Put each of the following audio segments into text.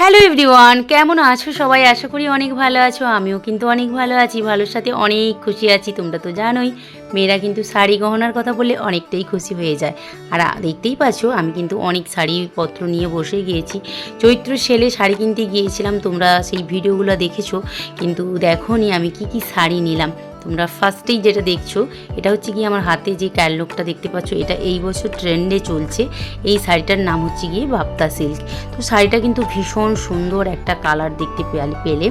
Hello everyone, কেমন আছো সবাই? আশা করি অনেক ভালো আছো, আমিও কিন্তু অনেক ভালো আছি, ভালোর সাথে অনেক খুশি আছি, তোমরা তো জানোই। মেয়েরা কিন্তু শাড়ি গহনার কথা বললে অনেকটাই খুশি হয়ে যায়। আর দেখতেই পাচ্ছ, আমি কিন্তু অনেক শাড়িপত্র নিয়ে বসে গিয়েছি। চৈত্র সেলে শাড়ি কিনতে গিয়েছিলাম, তোমরা সেই ভিডিওগুলো দেখেছ। কিন্তু দেখোনি আমি কি কি শাড়ি নিলাম। তোমরা ফার্স্টেই যেটা দেখছ, এটা হচ্ছে কি আমার হাতে যে ক্যাললোকটা দেখতে পাচ্ছ, এটা এই বছর ট্রেন্ডে চলছে। এই শাড়িটার নাম হচ্ছে গিয়ে বাপ্তা সিল্ক তো শাড়িটা কিন্তু ভীষণ সুন্দর একটা কালার দেখতে পেলে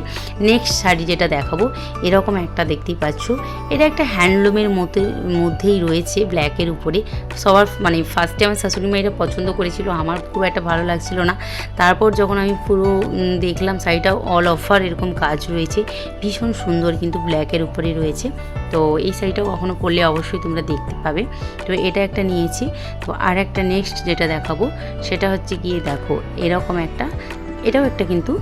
নেক্সট শাড়ি যেটা দেখাবো, এরকম একটা দেখতেই পাচ্ছ। এটা একটা হ্যান্ডলুমের মধ্যে মধ্যেই রয়েছে ব্ল্যাকের উপরে। সবার মানে ফার্স্টে আমার শাশুড়ি মা এটা পছন্দ করেছিল, আমার খুব একটা ভালো লাগছিল না। তারপর যখন আমি পুরো দেখলাম শাড়িটা অল অফার এরকম কাজ রয়েছে, ভীষণ সুন্দর কিন্তু ব্ল্যাকের উপরে রয়েছে। তো এই শাড়িটাও কখনো করলে অবশ্যই তোমরা দেখতে পাবে। তো এটা একটা নিয়েছি। তো আর একটা নেক্সট যেটা দেখাবো, সেটা হচ্ছে গিয়ে দেখো, এরকম একটা, এটাও একটা কিন্তু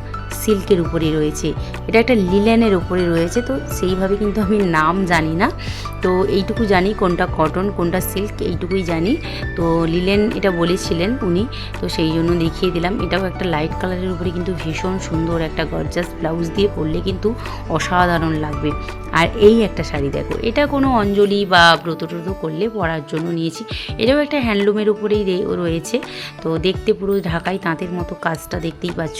সিল্কের উপরে রয়েছে। এটা একটা লিলেনের উপরে রয়েছে, তো সেইভাবে কিন্তু আমি নাম জানি না। তো এইটুকু জানি কোনটা কটন, কোনটা সিল্ক, এইটুকুই জানি। তো লিলেন এটা বলেছিলেন উনি, তো সেই জন্য দেখিয়ে দিলাম। এটাও একটা লাইট কালারের উপরে কিন্তু ভীষণ সুন্দর একটা গর্জাস ব্লাউজ দিয়ে পরলে কিন্তু অসাধারণ লাগবে। আর এই একটা শাড়ি দেখো, এটা কোনো অঞ্জলি বা ব্রত ট্রত করলে পরার জন্য নিয়েছি। এটাও একটা হ্যান্ডলুমের উপরেই রয়েছে। তো দেখতে পুরো ঢাকাই তাঁতের মতো কাজটা দেখতেই পাচ্ছ।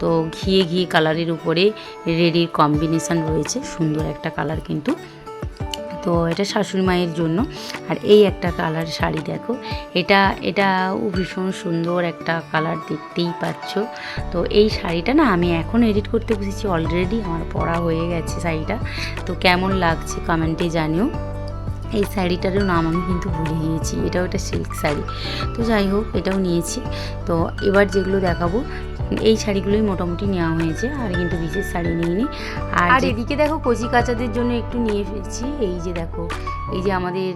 তো ঘিয়ে ঘিয়ে কালারের উপরে রেডির কম্বিনেশন রয়েছে, সুন্দর একটা কালার কিন্তু। তো এটা শাশুড়ি মায়ের জন্য। আর এই একটা কালার শাড়ি দেখো, এটা এটাও ভীষণ সুন্দর একটা কালার দেখতেই পাচ্ছ। তো এই শাড়িটা না আমি এখন এডিট করতে বসেছি অলরেডি আমার পরা হয়ে গেছে শাড়িটা। তো কেমন লাগছে কমেন্টে জানিও। এই শাড়িটারও নাম আমি কিন্তু ভুলে গিয়েছি, এটাও একটা সিল্ক শাড়ি। তো যাই হোক, এটাও নিয়েছি। তো এবার যেগুলো দেখাবো এই শাড়িগুলোই মোটামুটি নেওয়া হয়েছে আর কিন্তু বিশেষ শাড়ি নিইনি। আর আর এদিকে দেখো কচি কাচাদের জন্য একটু নিয়ে ফেলছি এই যে দেখো এই যে আমাদের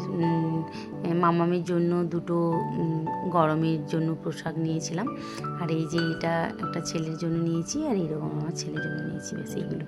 মামামের জন্য দুটো গরমের জন্য পোশাক নিয়েছিলাম আর এই যে এটা একটা ছেলের জন্য নিয়েছি আর এরকম আমার ছেলের জন্য নিয়েছি ব্যাস এইগুলো।